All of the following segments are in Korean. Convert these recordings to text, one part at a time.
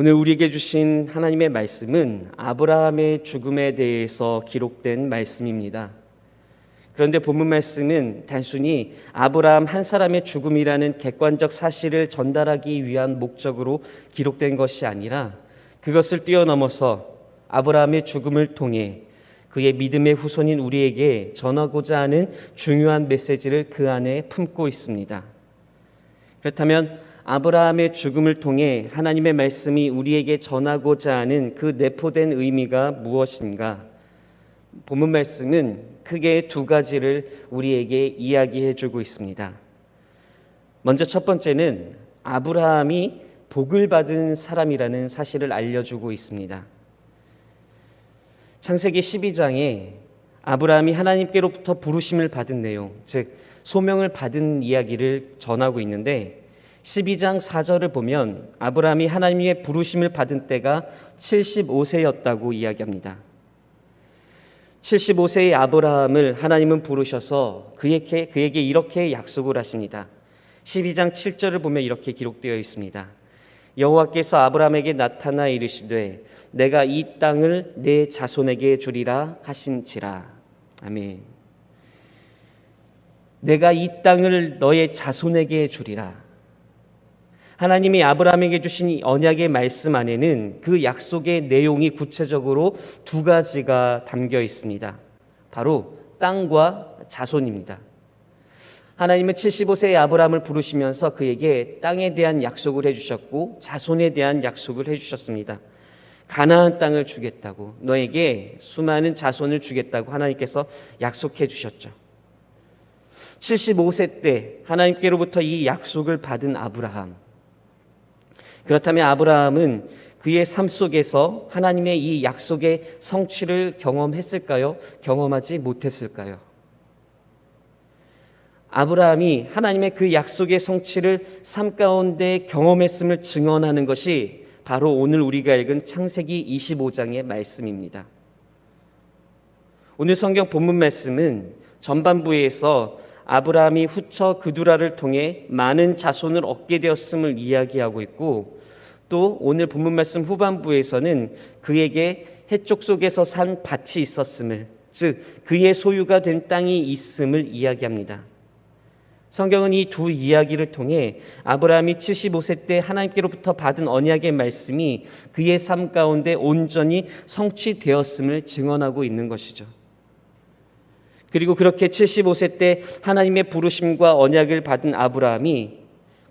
오늘 우리에게 주신 하나님의 말씀은 아브라함의 죽음에 대해서 기록된 말씀입니다. 그런데 본문 말씀은 단순히 아브라함 한 사람의 죽음이라는 객관적 사실을 전달하기 위한 목적으로 기록된 것이 아니라 그것을 뛰어넘어서 아브라함의 죽음을 통해 그의 믿음의 후손인 우리에게 전하고자 하는 중요한 메시지를 그 안에 품고 있습니다. 그렇다면 아브라함의 죽음을 통해 하나님의 말씀이 우리에게 전하고자 하는 그 내포된 의미가 무엇인가? 본문 말씀은 크게 두 가지를 우리에게 이야기해 주고 있습니다. 먼저 첫 번째는 아브라함이 복을 받은 사람이라는 사실을 알려주고 있습니다. 창세기 12장에 아브라함이 하나님께로부터 부르심을 받은 내용, 즉 소명을 받은 이야기를 전하고 있는데 12장 4절을 보면 아브라함이 하나님의 부르심을 받은 때가 75세였다고 이야기합니다. 75세의 아브라함을 하나님은 부르셔서 그에게, 그에게 이렇게 약속을 하십니다. 12장 7절을 보면 이렇게 기록되어 있습니다. 여호와께서 아브라함에게 나타나 이르시되 내가 이 땅을 내 자손에게 주리라 하신지라. 아멘. 내가 이 땅을 너의 자손에게 주리라. 하나님이 아브라함에게 주신 이 언약의 말씀 안에는 그 약속의 내용이 구체적으로 두 가지가 담겨 있습니다. 바로 땅과 자손입니다. 하나님은 75세의 아브라함을 부르시면서 그에게 땅에 대한 약속을 해주셨고 자손에 대한 약속을 해주셨습니다. 가나안 땅을 주겠다고 너에게 수많은 자손을 주겠다고 하나님께서 약속해 주셨죠. 75세 때 하나님께로부터 이 약속을 받은 아브라함. 그렇다면 아브라함은 그의 삶 속에서 하나님의 이 약속의 성취를 경험했을까요? 경험하지 못했을까요? 아브라함이 하나님의 그 약속의 성취를 삶 가운데 경험했음을 증언하는 것이 바로 오늘 우리가 읽은 창세기 25장의 말씀입니다. 오늘 성경 본문 말씀은 전반부에서 아브라함이 후처 그두라를 통해 많은 자손을 얻게 되었음을 이야기하고 있고 또 오늘 본문 말씀 후반부에서는 그에게 해쪽 속에서 산 밭이 있었음을 즉 그의 소유가 된 땅이 있음을 이야기합니다. 성경은 이 두 이야기를 통해 아브라함이 75세 때 하나님께로부터 받은 언약의 말씀이 그의 삶 가운데 온전히 성취되었음을 증언하고 있는 것이죠. 그리고 그렇게 75세 때 하나님의 부르심과 언약을 받은 아브라함이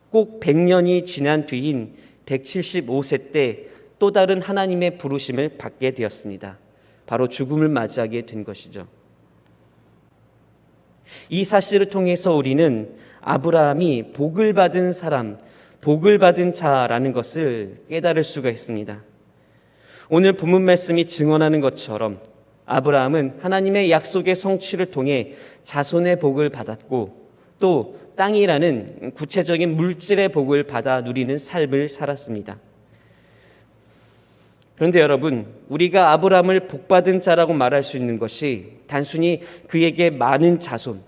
꼭 100년이 지난 뒤인 175세 때 또 다른 하나님의 부르심을 받게 되었습니다. 바로 죽음을 맞이하게 된 것이죠. 이 사실을 통해서 우리는 아브라함이 복을 받은 사람, 복을 받은 자라는 것을 깨달을 수가 있습니다. 오늘 본문 말씀이 증언하는 것처럼 아브라함은 하나님의 약속의 성취를 통해 자손의 복을 받았고 또 땅이라는 구체적인 물질의 복을 받아 누리는 삶을 살았습니다. 그런데 여러분, 우리가 아브라함을 복받은 자라고 말할 수 있는 것이 단순히 그에게 많은 자손,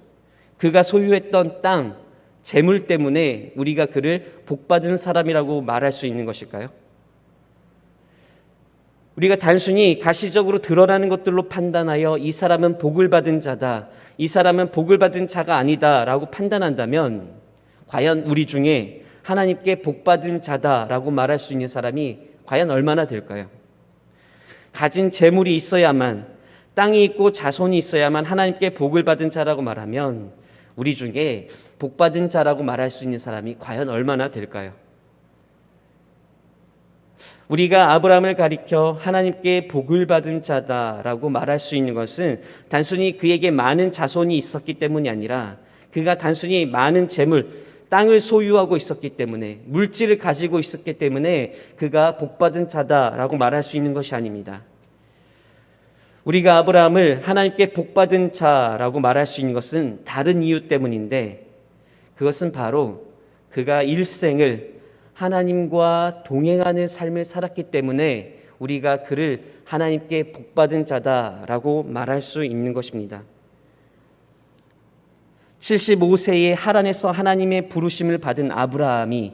그가 소유했던 땅, 재물 때문에 우리가 그를 복받은 사람이라고 말할 수 있는 것일까요? 우리가 단순히 가시적으로 드러나는 것들로 판단하여 이 사람은 복을 받은 자다, 이 사람은 복을 받은 자가 아니다라고 판단한다면 과연 우리 중에 하나님께 복 받은 자다라고 말할 수 있는 사람이 과연 얼마나 될까요? 가진 재물이 있어야만 땅이 있고 자손이 있어야만 하나님께 복을 받은 자라고 말하면 우리 중에 복 받은 자라고 말할 수 있는 사람이 과연 얼마나 될까요? 우리가 아브라함을 가리켜 하나님께 복을 받은 자다라고 말할 수 있는 것은 단순히 그에게 많은 자손이 있었기 때문이 아니라 그가 단순히 많은 재물, 땅을 소유하고 있었기 때문에 물질을 가지고 있었기 때문에 그가 복받은 자다라고 말할 수 있는 것이 아닙니다. 우리가 아브라함을 하나님께 복받은 자라고 말할 수 있는 것은 다른 이유 때문인데 그것은 바로 그가 일생을 하나님과 동행하는 삶을 살았기 때문에 우리가 그를 하나님께 복받은 자다라고 말할 수 있는 것입니다. 75세의 하란에서 하나님의 부르심을 받은 아브라함이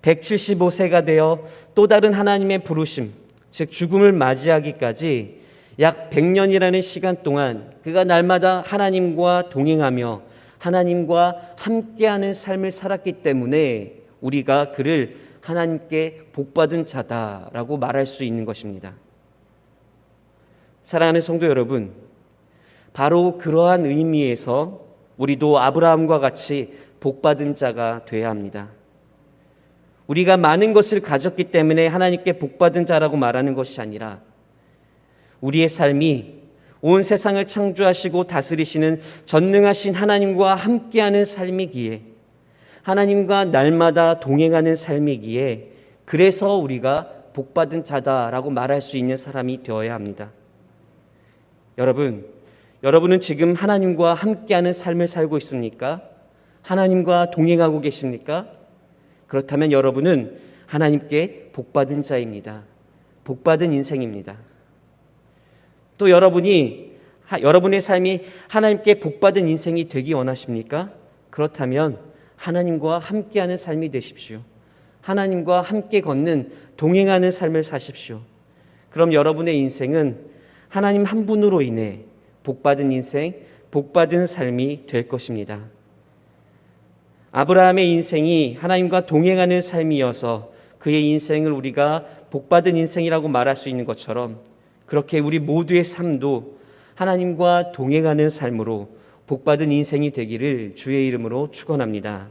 175세가 되어 또 다른 하나님의 부르심, 즉 죽음을 맞이하기까지 약 100년이라는 시간 동안 그가 날마다 하나님과 동행하며 하나님과 함께하는 삶을 살았기 때문에 우리가 그를 하나님께 복받은 자다라고 말할 수 있는 것입니다. 사랑하는 성도 여러분, 바로 그러한 의미에서 우리도 아브라함과 같이 복받은 자가 되어야 합니다. 우리가 많은 것을 가졌기 때문에 하나님께 복받은 자라고 말하는 것이 아니라 우리의 삶이 온 세상을 창조하시고 다스리시는 전능하신 하나님과 함께하는 삶이기에 하나님과 날마다 동행하는 삶이기에 그래서 우리가 복받은 자다라고 말할 수 있는 사람이 되어야 합니다. 여러분, 여러분은 지금 하나님과 함께하는 삶을 살고 있습니까? 하나님과 동행하고 계십니까? 그렇다면 여러분은 하나님께 복받은 자입니다. 복받은 인생입니다. 또 여러분이 여러분의 삶이 하나님께 복받은 인생이 되기 원하십니까? 그렇다면 하나님과 함께하는 삶이 되십시오. 하나님과 함께 걷는 동행하는 삶을 사십시오. 그럼 여러분의 인생은 하나님 한 분으로 인해 복받은 인생, 복받은 삶이 될 것입니다. 아브라함의 인생이 하나님과 동행하는 삶이어서 그의 인생을 우리가 복받은 인생이라고 말할 수 있는 것처럼 그렇게 우리 모두의 삶도 하나님과 동행하는 삶으로 복받은 인생이 되기를 주의 이름으로 축원합니다.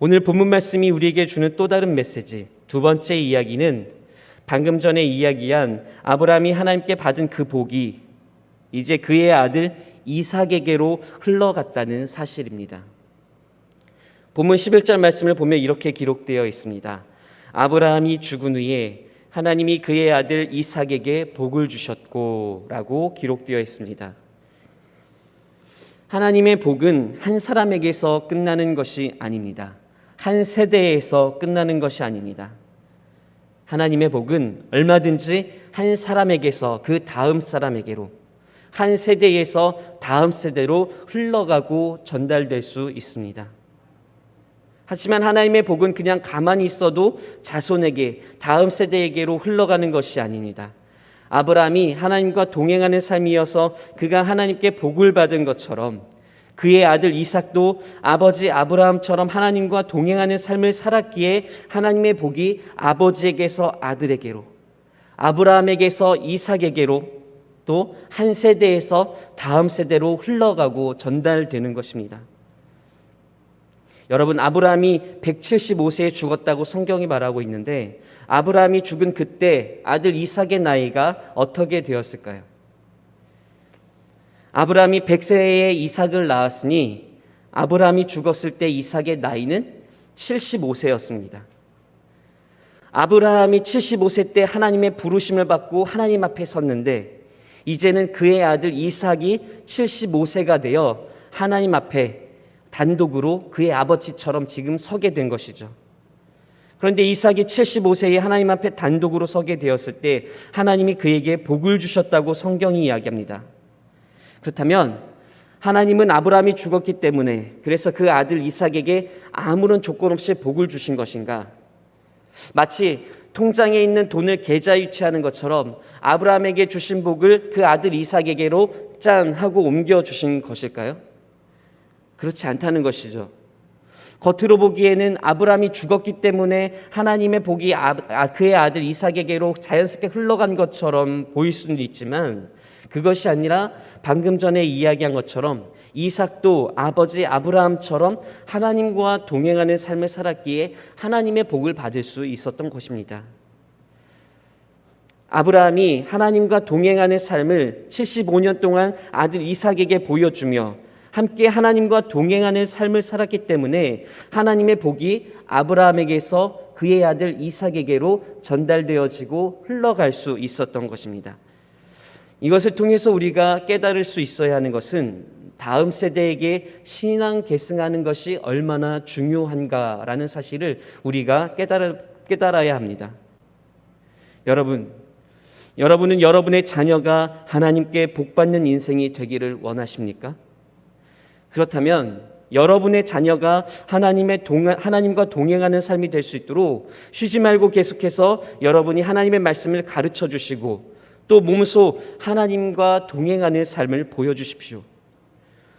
오늘 본문 말씀이 우리에게 주는 또 다른 메시지, 두 번째 이야기는 방금 전에 이야기한 아브라함이 하나님께 받은 그 복이 이제 그의 아들 이삭에게로 흘러갔다는 사실입니다. 본문 11절 말씀을 보면 이렇게 기록되어 있습니다. 아브라함이 죽은 후에 하나님이 그의 아들 이삭에게 복을 주셨고 라고 기록되어 있습니다. 하나님의 복은 한 사람에게서 끝나는 것이 아닙니다. 한 세대에서 끝나는 것이 아닙니다. 하나님의 복은 얼마든지 한 사람에게서 그 다음 사람에게로 한 세대에서 다음 세대로 흘러가고 전달될 수 있습니다. 하지만 하나님의 복은 그냥 가만히 있어도 자손에게 다음 세대에게로 흘러가는 것이 아닙니다. 아브라함이 하나님과 동행하는 삶이어서 그가 하나님께 복을 받은 것처럼 그의 아들 이삭도 아버지 아브라함처럼 하나님과 동행하는 삶을 살았기에 하나님의 복이 아버지에게서 아들에게로 아브라함에게서 이삭에게로 또 한 세대에서 다음 세대로 흘러가고 전달되는 것입니다. 여러분 아브라함이 175세에 죽었다고 성경이 말하고 있는데 아브라함이 죽은 그때 아들 이삭의 나이가 어떻게 되었을까요? 아브라함이 100세에 이삭을 낳았으니 아브라함이 죽었을 때 이삭의 나이는 75세였습니다. 아브라함이 75세 때 하나님의 부르심을 받고 하나님 앞에 섰는데 이제는 그의 아들 이삭이 75세가 되어 하나님 앞에 단독으로 그의 아버지처럼 지금 서게 된 것이죠. 그런데 이삭이 75세에 하나님 앞에 단독으로 서게 되었을 때 하나님이 그에게 복을 주셨다고 성경이 이야기합니다. 그렇다면 하나님은 아브라함이 죽었기 때문에 그래서 그 아들 이삭에게 아무런 조건 없이 복을 주신 것인가? 마치 통장에 있는 돈을 계좌에 위치하는 것처럼 아브라함에게 주신 복을 그 아들 이삭에게로 짠 하고 옮겨 주신 것일까요? 그렇지 않다는 것이죠. 겉으로 보기에는 아브라함이 죽었기 때문에 하나님의 복이 아, 그의 아들 이삭에게로 자연스럽게 흘러간 것처럼 보일 수는 있지만 그것이 아니라 방금 전에 이야기한 것처럼 이삭도 아버지 아브라함처럼 하나님과 동행하는 삶을 살았기에 하나님의 복을 받을 수 있었던 것입니다. 아브라함이 하나님과 동행하는 삶을 75년 동안 아들 이삭에게 보여주며 함께 하나님과 동행하는 삶을 살았기 때문에 하나님의 복이 아브라함에게서 그의 아들 이삭에게로 전달되어지고 흘러갈 수 있었던 것입니다. 이것을 통해서 우리가 깨달을 수 있어야 하는 것은 다음 세대에게 신앙 계승하는 것이 얼마나 중요한가라는 사실을 우리가 깨달아, 깨달아야 합니다. 여러분, 여러분은 여러분의 자녀가 하나님께 복받는 인생이 되기를 원하십니까? 그렇다면 여러분의 자녀가 하나님의 동 하나님과 동행하는 삶이 될 수 있도록 쉬지 말고 계속해서 여러분이 하나님의 말씀을 가르쳐 주시고 또 몸소 하나님과 동행하는 삶을 보여 주십시오.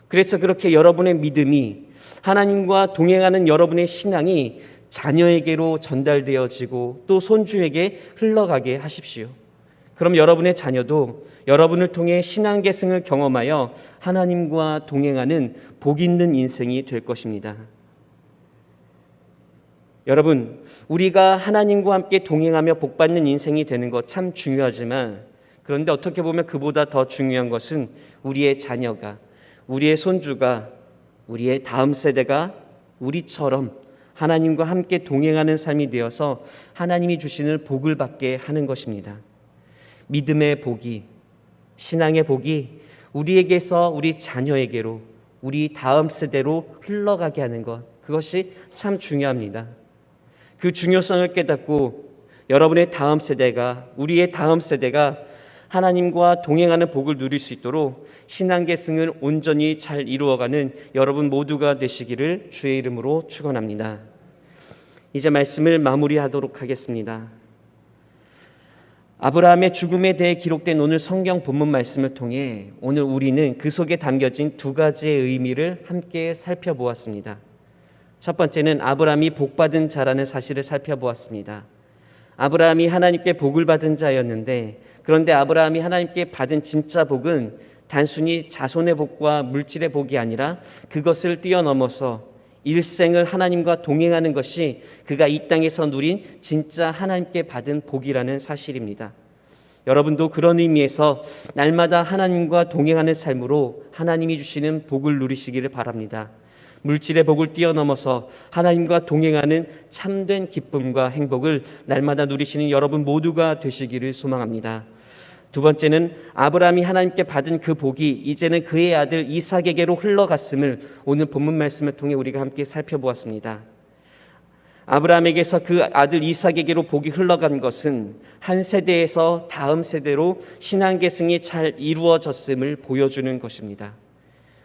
그래서 그렇게 여러분의 믿음이 하나님과 동행하는 여러분의 신앙이 자녀에게로 전달되어지고 또 손주에게 흘러가게 하십시오. 그럼 여러분의 자녀도 여러분을 통해 신앙 계승을 경험하여 하나님과 동행하는 복 있는 인생이 될 것입니다. 여러분, 우리가 하나님과 함께 동행하며 복 받는 인생이 되는 것 참 중요하지만 그런데 어떻게 보면 그보다 더 중요한 것은 우리의 자녀가 우리의 손주가 우리의 다음 세대가 우리처럼 하나님과 함께 동행하는 삶이 되어서 하나님이 주시는 복을 받게 하는 것입니다. 믿음의 복이 신앙의 복이 우리에게서 우리 자녀에게로 우리 다음 세대로 흘러가게 하는 것 그것이 참 중요합니다. 그 중요성을 깨닫고 여러분의 다음 세대가 우리의 다음 세대가 하나님과 동행하는 복을 누릴 수 있도록 신앙 계승을 온전히 잘 이루어가는 여러분 모두가 되시기를 주의 이름으로 축원합니다. 이제 말씀을 마무리하도록 하겠습니다. 아브라함의 죽음에 대해 기록된 오늘 성경 본문 말씀을 통해 오늘 우리는 그 속에 담겨진 두 가지의 의미를 함께 살펴보았습니다. 첫 번째는 아브라함이 복받은 자라는 사실을 살펴보았습니다. 아브라함이 하나님께 복을 받은 자였는데 그런데 아브라함이 하나님께 받은 진짜 복은 단순히 자손의 복과 물질의 복이 아니라 그것을 뛰어넘어서 일생을 하나님과 동행하는 것이 그가 이 땅에서 누린 진짜 하나님께 받은 복이라는 사실입니다. 여러분도 그런 의미에서 날마다 하나님과 동행하는 삶으로 하나님이 주시는 복을 누리시기를 바랍니다. 물질의 복을 뛰어넘어서 하나님과 동행하는 참된 기쁨과 행복을 날마다 누리시는 여러분 모두가 되시기를 소망합니다. 두 번째는 아브라함이 하나님께 받은 그 복이 이제는 그의 아들 이삭에게로 흘러갔음을 오늘 본문 말씀을 통해 우리가 함께 살펴보았습니다. 아브라함에게서 그 아들 이삭에게로 복이 흘러간 것은 한 세대에서 다음 세대로 신앙 계승이 잘 이루어졌음을 보여주는 것입니다.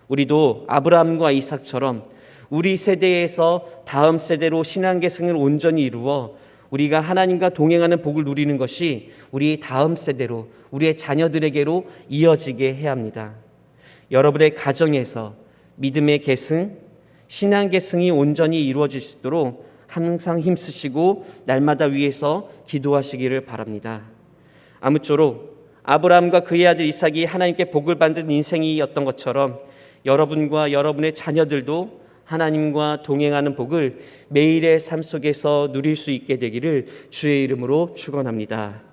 우리도 아브라함과 이삭처럼 우리 세대에서 다음 세대로 신앙 계승을 온전히 이루어 우리가 하나님과 동행하는 복을 누리는 것이 우리 다음 세대로 우리의 자녀들에게로 이어지게 해야 합니다. 여러분의 가정에서 믿음의 계승, 신앙 계승이 온전히 이루어질 수 있도록 항상 힘쓰시고 날마다 위에서 기도하시기를 바랍니다. 아무쪼록 아브라함과 그의 아들 이삭이 하나님께 복을 받은 인생이었던 것처럼 여러분과 여러분의 자녀들도 하나님과 동행하는 복을 매일의 삶 속에서 누릴 수 있게 되기를 주의 이름으로 축원합니다.